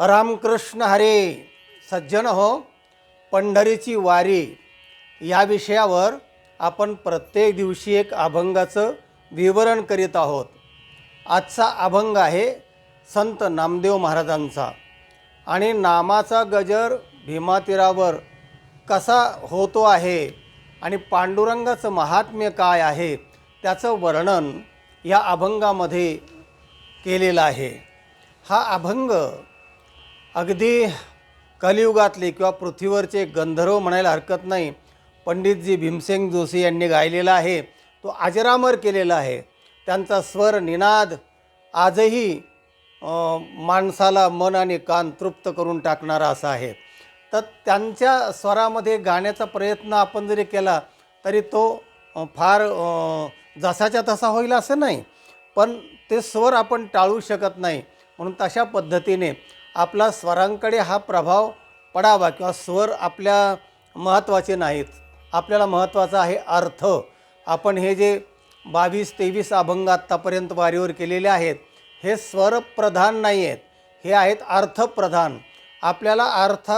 रामकृष्ण हरे सज्जन हो पंढरीची वारी. या विषयावर आपण प्रत्येक दिवशी एक अभंगाचं विवरण करीत आहोत. आजचा अभंग आहे संत नामदेव महाराजांचा. आणि नामाचा गजर भीमातीरावर कसा होतो आहे आणि पांडुरंगाचं महात्म्य काय आहे त्याचं वर्णन या अभंगामध्ये केलेलं आहे. हा अभंग अगदी कलियुगातले किंवा पृथ्वीवरचे गंधर्व म्हणायला हरकत नाही. पंडितजी भीमसेन जोशी यांनी गायलेला आहे. तो अजरामर केलेला आहे. त्यांचा स्वर निनाद आजही माणसाला मन आणि कान तृप्त करून टाकणारा असा आहे. तर त्यांच्या स्वरामध्ये गाण्याचा प्रयत्न आपण जरी केला तरी तो फार जसाच्या तसा होईल असं नाही. पण ते स्वर आपण टाळू शकत नाही. म्हणून तशा पद्धतीने आपला स्वरांकडे हा प्रभाव पडावा किंवा स्वर आपल्या महत्त्वाचे नाहीत. आपल्याला महत्त्वाचा आहे अर्थ. आपण हे जे बावीस तेवीस अभंग आत्तापर्यंत वारीवर केलेले आहेत हे स्वरप्रधान नाही आहेत हे आहेत अर्थप्रधान. आपल्याला अर्थ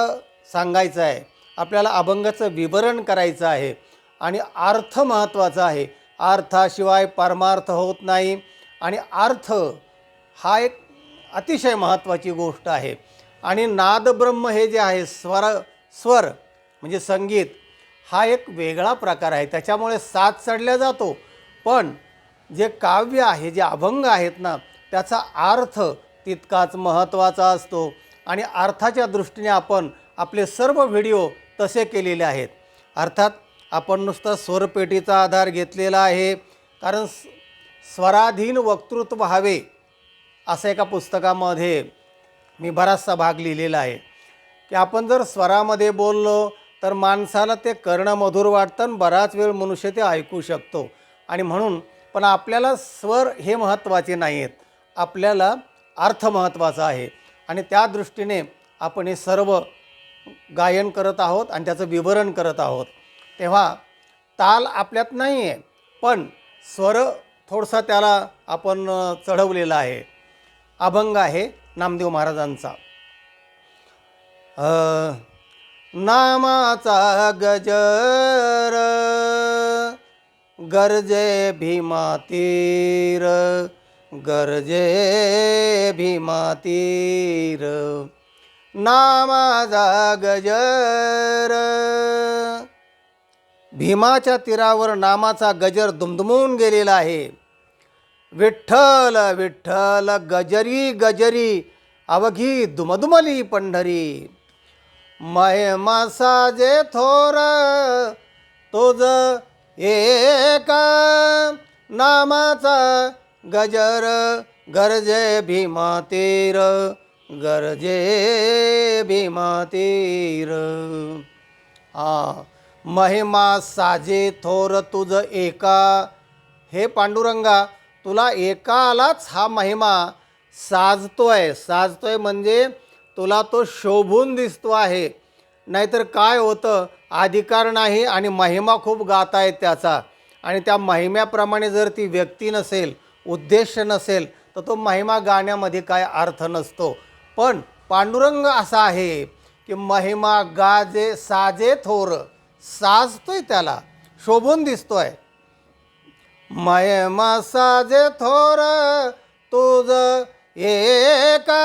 सांगायचा आहे. आपल्याला अभंगाचं विवरण करायचं आहे. आणि अर्थ महत्त्वाचा आहे. अर्थाशिवाय परमार्थ होत नाही. आणि अर्थ हा एक अतिशय महत्त्वाची गोष्ट आहे. आणि नादब्रह्म हे जे आहे स्वर स्वर म्हणजे संगीत हा एक वेगळा प्रकार आहे. त्याच्यामुळे साथ चढल्या जातो. पण जे काव्य आहे जे अभंग आहेत ना त्याचा अर्थ तितकाच महत्त्वाचा असतो. आणि अर्थाच्या दृष्टीने आपण आपले सर्व व्हिडिओ तसे केलेले आहेत. अर्थात आपण नुसतं स्वरपेटीचा आधार घेतलेला आहे. कारण स्वराधीन वक्तृत्व हवे असं एका पुस्तकामध्ये मी बराचसा भाग लिहिलेला आहे की आपण जर स्वरामध्ये बोललो तर माणसाला ते करणं मधुर वाटतं आणि बराच वेळ मनुष्य ते ऐकू शकतो. आणि म्हणून पण आपल्याला स्वर हे महत्त्वाचे नाही आहेत आपल्याला अर्थ महत्त्वाचा आहे. आणि त्या दृष्टीने आपण हे सर्व गायन करत आहोत आणि त्याचं विवरण करत आहोत. तेव्हा ताल आपल्यात नाही आहे पण स्वर थोडसा त्याला आपण चढवलेला आहे. अभंग आहे नामदेव महाराजांचा. नामाचा गजर गरजे भीमातीर गरजे भीमातीर नामाचा गजर. भीमाच्या तीरावर नामाचा गजर दुमदुमून गेलेला आहे. विठ्ठल विठ्ठल गजरी गजरी अवघी दुमदुमली पंढरी. महिमा साजे थोर तुझ एक नामाचा गजर गरजे भीमा तीर गरजे भीमा तीर. हा महिमा साजे थोर तुझ एका हे पांडुरंगा तुला एकालाच हा महिमा साजतोय. साजतोय म्हणजे तुला तो शोभून दिसतो आहे. नाहीतर काय होतं? अधिकार नाही आणि महिमा खूप गातायत त्याचा. आणि त्या महिम्याप्रमाणे जर ती व्यक्ती नसेल उद्देश नसेल तर तो महिमा गाण्यामध्ये काय अर्थ नसतो. पण पांडुरंग असा आहे की महिमा गाजे साजे थोर साजतोय त्याला शोभून दिसतोय. महिमा साजे थोर तुझ एका.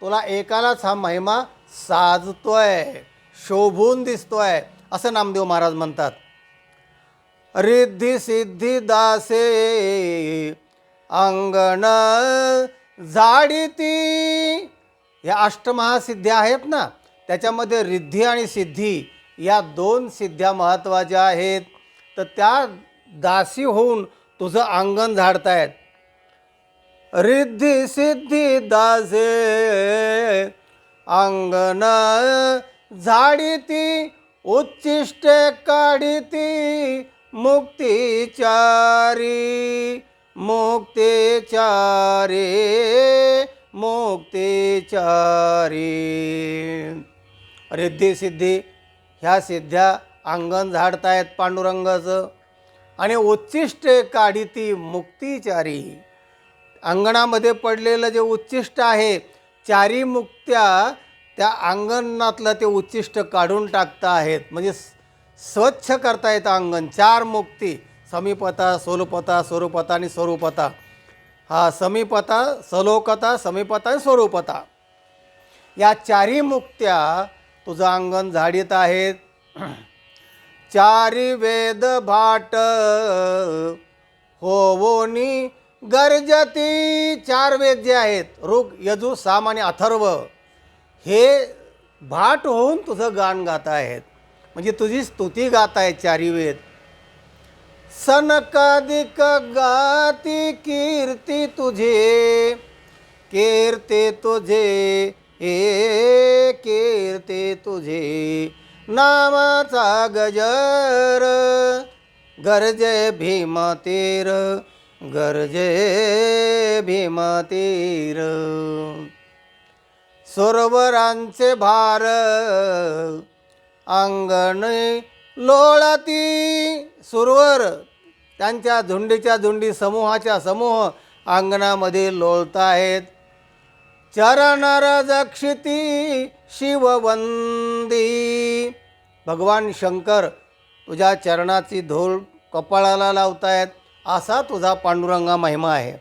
तुला एकालाच हा महिमा साजतोय शोभून दिसतोय असं नामदेव महाराज म्हणतात. रिद्धी सिद्धी दासे अंगण झाडीती या अष्टमहासिद्ध्या आहेत ना त्याच्यामध्ये रिद्धी आणि सिद्धी या दोन सिद्ध्या महत्त्वाच्या आहेत. तर त्या दासी होऊन तुझं अंगण झाडतायत. रिद्धी सिद्धी दासे अंगण झाडीती उच्चिष्टे काढीती मुक्तिचारी मुक्तिचारी मुक्तिचारी. रिद्धी सिद्धी ह्या सिद्ध्या अंगण झाडतायत पांडुरंगाचं. आणि उच्चिष्टे काढीती मुक्तीचारी. अंगणामध्ये पडलेलं जे उच्चिष्ट आहे चारी मुक्त्या त्या अंगणातलं ते उच्चिष्ट काढून टाकता आहेत. म्हणजे स्वच्छ करता येतं अंगण. चार मुक्ती. समीपता सोलपता स्वरूपता आणि स्वरूपता. हा समीपता सलोकता समीपता आणि स्वरूपता. या चारी मुक्त्या तुझं अंगण झाडीत आहेत. चारी वेद भाट होवोनी गर्जती. चार वेद जे आहेत ऋग यजू साम आणि अथर्व हे भाट होऊन तुझं गाण गात आहेत. म्हणजे तुझी स्तुती गात आहे चारी वेद. सनकादिक गाती कीर्ती तुझे कीर्ती तुझे ए कीर्ते तुझे. नामाचा गजर गरजे भीमतीर गरजे भीमतीर. सरोवरांचे भार अंगण लोळती सुरवर. त्यांच्या झुंडीच्या झुंडी समूहाच्या समूह अंगणामध्ये लोळताहेत. चरणर जक्षिती शिववंदी. भगवान शंकर तुझ्या चरणाची धूळ कपाळाला लावतायत असा तुझा पांडुरंगा महिमा आहे.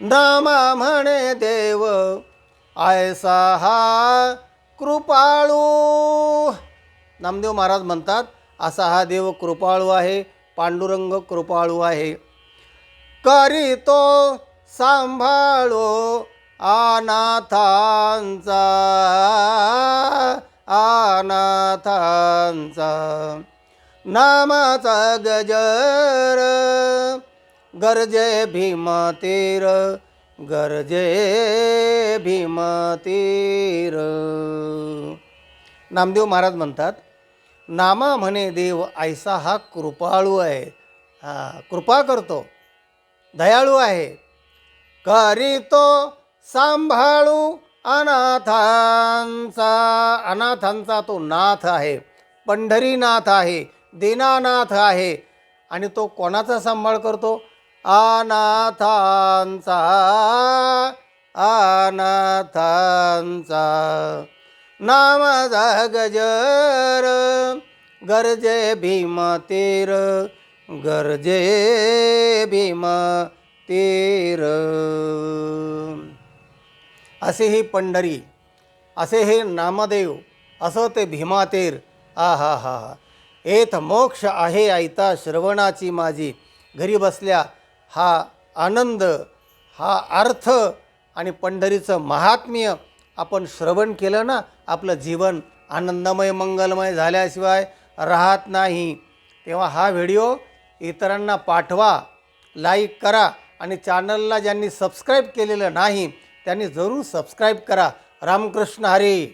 नामा म्हणे देव आयसा हा कृपाळू. नामदेव महाराज म्हणतात असा हा देव कृपाळू आहे पांडुरंग कृपाळू आहे. करी तो सांभाळो अनाथांचा अनाथांचा. नामाचा गजर गरजे भीमतीर गरजे भीमतीर. नामदेव महाराज म्हणतात नामा म्हणे देव ऐसा हा कृपाळू आहे. हा कृपा करतो. दयाळू आहे. करीतो सांभाळू अनाथांचा. अनाथांचा तो नाथ आहे. पंढरीनाथ आहे. दीनानाथ आहे. आणि तो कोणाचा सांभाळ करतो? अनाथांचा. अनाथांचा. नाम गजर गरजे भीम तेर गरजे भीम तेर. असे ही पंढरी असे हे नामदेव असं ते भीमातेर. आ हा हा हा. एथ मोक्ष आहे आयता श्रवणाची माझी. घरी बसल्या हा आनंद हा अर्थ आणि पंढरीचं महात्म्य आपण श्रवण केलं ना आपलं जीवन आनंदमय मंगलमय झाल्याशिवाय राहत नाही. तेव्हा हा व्हिडिओ इतरांना पाठवा लाईक करा आणि चॅनलला ज्यांनी सबस्क्राईब केलेलं नाही त्यांनी जरूर सबस्क्राईब करा. रामकृष्ण हरी.